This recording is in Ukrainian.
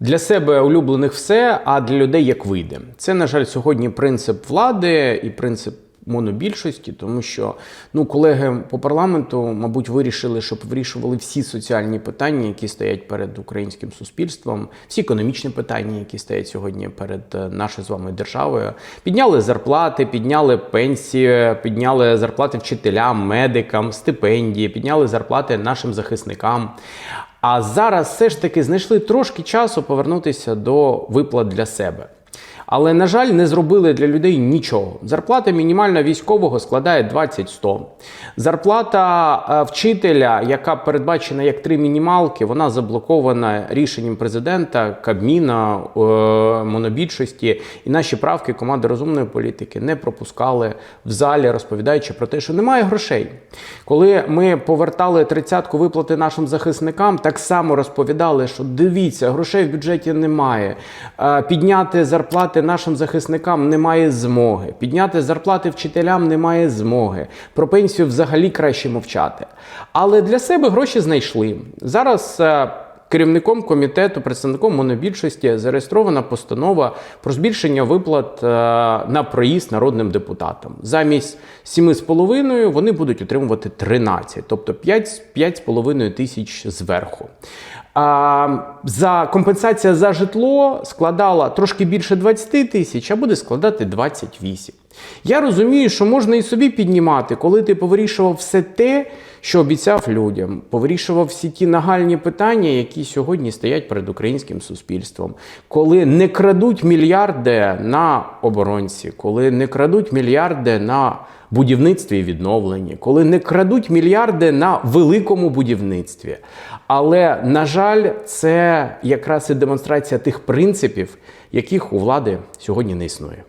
Для себе улюблених все, а для людей як вийде. Це, на жаль, сьогодні принцип влади і принцип монобільшості, тому що ну, колеги по парламенту, мабуть, вирішили, щоб вирішували всі соціальні питання, які стоять перед українським суспільством, всі економічні питання, які стоять сьогодні перед е, нашою з вами державою. Підняли зарплати, підняли пенсії, підняли зарплати вчителям, медикам, стипендії, підняли зарплати нашим захисникам. А зараз все ж таки знайшли трошки часу повернутися до виплат для себе. Але, на жаль, не зробили для людей нічого. Зарплата мінімальна військового складає 20-100. Зарплата е, вчителя, яка передбачена як три мінімалки, вона заблокована рішенням президента, Кабміна, е, монобільшості. І наші правки команди розумної політики не пропускали в залі, розповідаючи про те, що немає грошей. Коли ми повертали тридцятку виплати нашим захисникам, так само розповідали, що дивіться, грошей в бюджеті немає. Е, Підняти зарплати нашим захисникам немає змоги. Підняти зарплати вчителям немає змоги. Про пенсію взагалі краще мовчати. Але для себе гроші знайшли. Зараз. Керівником комітету, представником монобільшості зареєстрована постанова про збільшення виплат е, на проїзд народним депутатам. Замість 7,5 вони будуть отримувати 13, тобто 5, 5,5 тисяч зверху. А, за компенсація за житло складала трошки більше 20 тисяч, а буде складати 28. Я розумію, що можна і собі піднімати, коли ти повирішував все те, що обіцяв людям, повирішував всі ті нагальні питання, які сьогодні стоять перед українським суспільством, коли не крадуть мільярди на оборонці, коли не крадуть мільярди на будівництві і відновленні, коли не крадуть мільярди на великому будівництві. Але, на жаль, це якраз і демонстрація тих принципів, яких у влади сьогодні не існує.